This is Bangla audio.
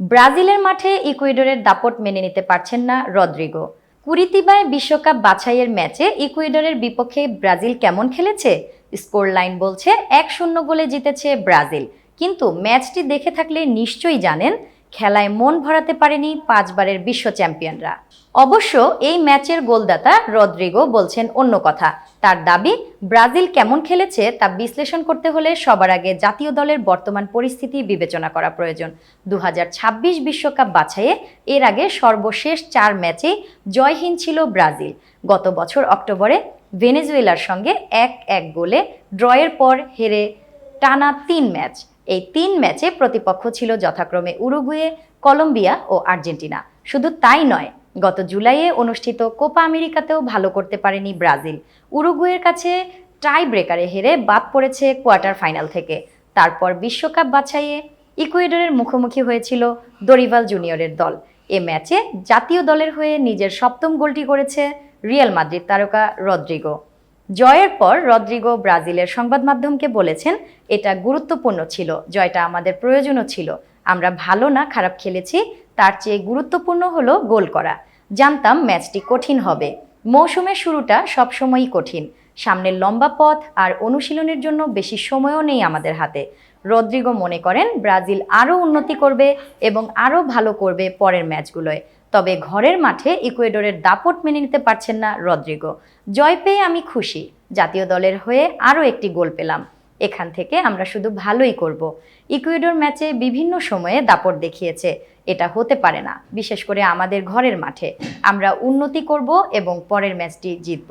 ব্রাজিলের মাঠে ইকুয়েডরের দাপট মেনে নিতে পারছেন না রদ্রিগো। কুরিতিবায় বিশ্বকাপ বাছাইয়ের ম্যাচে ইকুয়েডরের বিপক্ষে ব্রাজিল কেমন খেলেছে? স্কোর লাইন বলছে, এক শূন্য গোলে জিতেছে ব্রাজিল। কিন্তু ম্যাচটি দেখে থাকলে নিশ্চয়ই জানেন খেলায় মন ভরাতে পারেনি পাঁচবারের বিশ্ব চ্যাম্পিয়নরা। অবশ্য এই ম্যাচের গোলদাতা রদ্রিগো বলছেন অন্য কথা। তার দাবি, ব্রাজিল কেমন খেলেছে তা বিশ্লেষণ করতে হলে সবার আগে জাতীয় দলের বর্তমান পরিস্থিতি বিবেচনা করা প্রয়োজন। দু বিশ্বকাপ বাছাইয়ে এর আগে সর্বশেষ চার ম্যাচেই জয়হীন ছিল ব্রাজিল। গত বছর অক্টোবরে ভেনেজুয়েলার সঙ্গে এক এক গোলে ড্রয়ের পর হেরে টানা তিন ম্যাচ। এই তিন ম্যাচে প্রতিপক্ষ ছিল যথাক্রমে উরুগুয়ে, কলম্বিয়া ও আর্জেন্টিনা। শুধু তাই নয়, গত জুলাইয়ে অনুষ্ঠিত কোপা আমেরিকাতেও ভালো করতে পারেনি ব্রাজিল। উরুগুয়ের কাছে টাই ব্রেকারে হেরে বাদ পড়েছে কোয়ার্টার ফাইনাল থেকে। তারপর বিশ্বকাপ বাছাইয়ে ইকুয়েডরের মুখোমুখি হয়েছিল দরিভাল জুনিয়রের দল। এ ম্যাচে জাতীয় দলের হয়ে নিজের সপ্তম গোলটি করেছে রিয়াল মাদ্রিদ তারকা রদ্রিগো। জয়ের পর রদ্রিগো ব্রাজিলের সংবাদ মাধ্যমকে বলেছেন, এটা গুরুত্বপূর্ণ ছিল, জয়টা আমাদের প্রয়োজনও ছিল। আমরা ভালো না, খারাপ খেলেছি, তার চেয়ে গুরুত্বপূর্ণ হলো গোল করা। জানতাম ম্যাচটি কঠিন হবে। মৌসুমের শুরুটা সবসময়ই কঠিন। সামনের লম্বা পথ আর অনুশীলনের জন্য বেশি সময়ও নেই আমাদের হাতে। রদ্রিগো মনে করেন, ব্রাজিল আরও উন্নতি করবে এবং আরও ভালো করবে পরের ম্যাচগুলোয়। তবে ঘরের মাঠে ইকুয়েডরের দাপট মেনে নিতে পারছেন না রদ্রিগো। জয় পেয়ে আমি খুশি। জাতীয় দলের হয়ে আরও একটি গোল পেলাম। এখান থেকে আমরা শুধু ভালোই করব। ইকুয়েডর ম্যাচে বিভিন্ন সময়ে দাপট দেখিয়েছে। এটা হতে পারে না, বিশেষ করে আমাদের ঘরের মাঠে। আমরা উন্নতি করব এবং পরের ম্যাচটি জিতব।